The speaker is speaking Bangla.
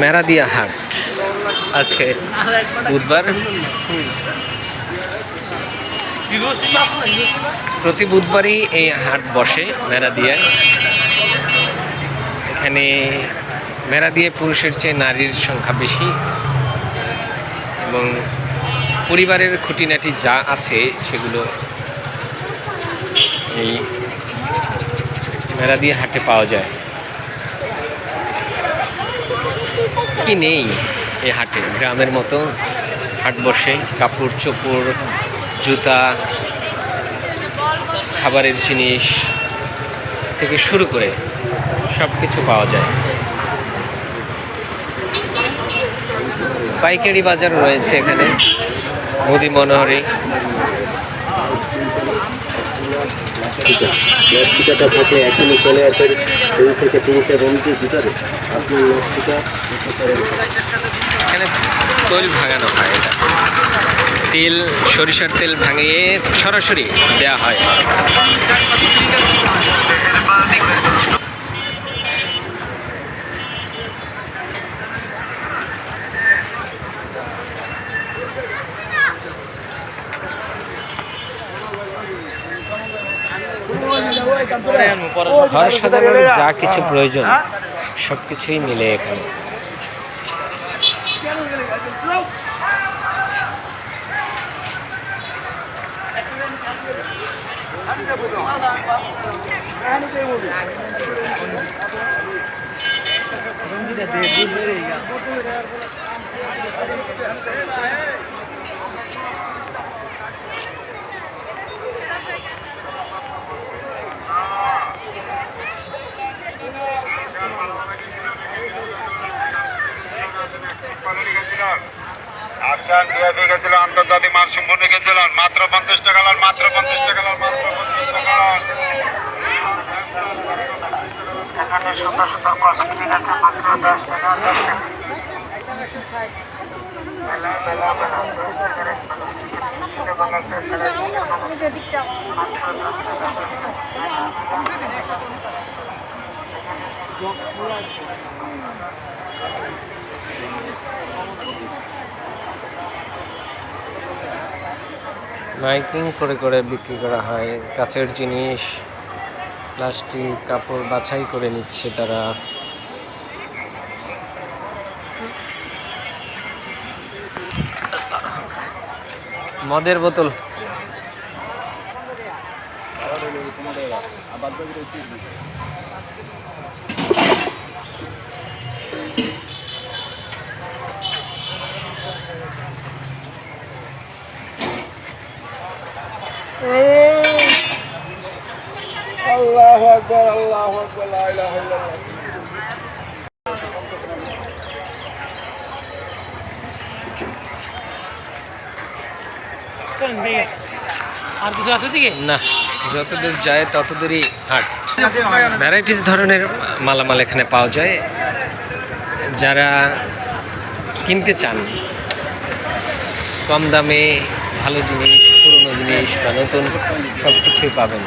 মেরাদিয়া হাট। আজকে বুধবার। প্রতি বুধবারই এই হাট বসে মেরাদিয়ায়। এখানে মেরাদিয়া পুরুষের চেয়ে নারীর সংখ্যা বেশি। এবং পরিবারের খুঁটিনাটি যা আছে সেগুলো এই মেরাদিয়া হাটে পাওয়া যায়। কি নেই এই হাটে। গ্রামের মতো হাট বসে, কাপড় চোপড়, জুতা, খাবারের জিনিস থেকে শুরু করে সব কিছু পাওয়া যায়। পাইকারি বাজার রয়েছে এখানে মুদি মনোহরি লস্টিকাটা থাকে, এখনই চলে আসেন দুই থেকে তিনটে রুমটির ভিতরে। আপনি দিতে এখানে তৈল ভাঙানো হয় এটা। তেল, সরিষার তেল ভাঙিয়ে সরাসরি দেওয়া হয়। ঘর সাধারণের যা কিছু প্রয়োজন সব কিছুই মিলে এখানে। আফগান বিয়াদি গেছিল আন্তর্জাতিক মান সম্পূর্ণ গেছিলেন মাত্র পঞ্চাশ টাকা মাত্র পঞ্চাশ টাকা মাত্র পঞ্চাশ টাকা এখানে দশ টাকা মেলা মেলা মেলা এবং একটা মাত্র দশ টাকা মাইকিং করে করে বিক্রি করা হয়। কাচের জিনিস, প্লাস্টিক, কাপড় বাছাই করে নিচ্ছে তারা। মদের বোতল। আল্লাহ আকবর আল্লাহ আকবর লা ইলাহা ইল্লাল্লাহ। আর কিছু আছে দিকে না যতদূর যায় ততদূরই হাট। ভ্যারাইটিস ধরনের মালামাল এখানে পাওয়া যায়। যারা কিনতে চান কম দামে ভালো জিনিস জিনিস বা নতুন সব কিছুই পাবেন।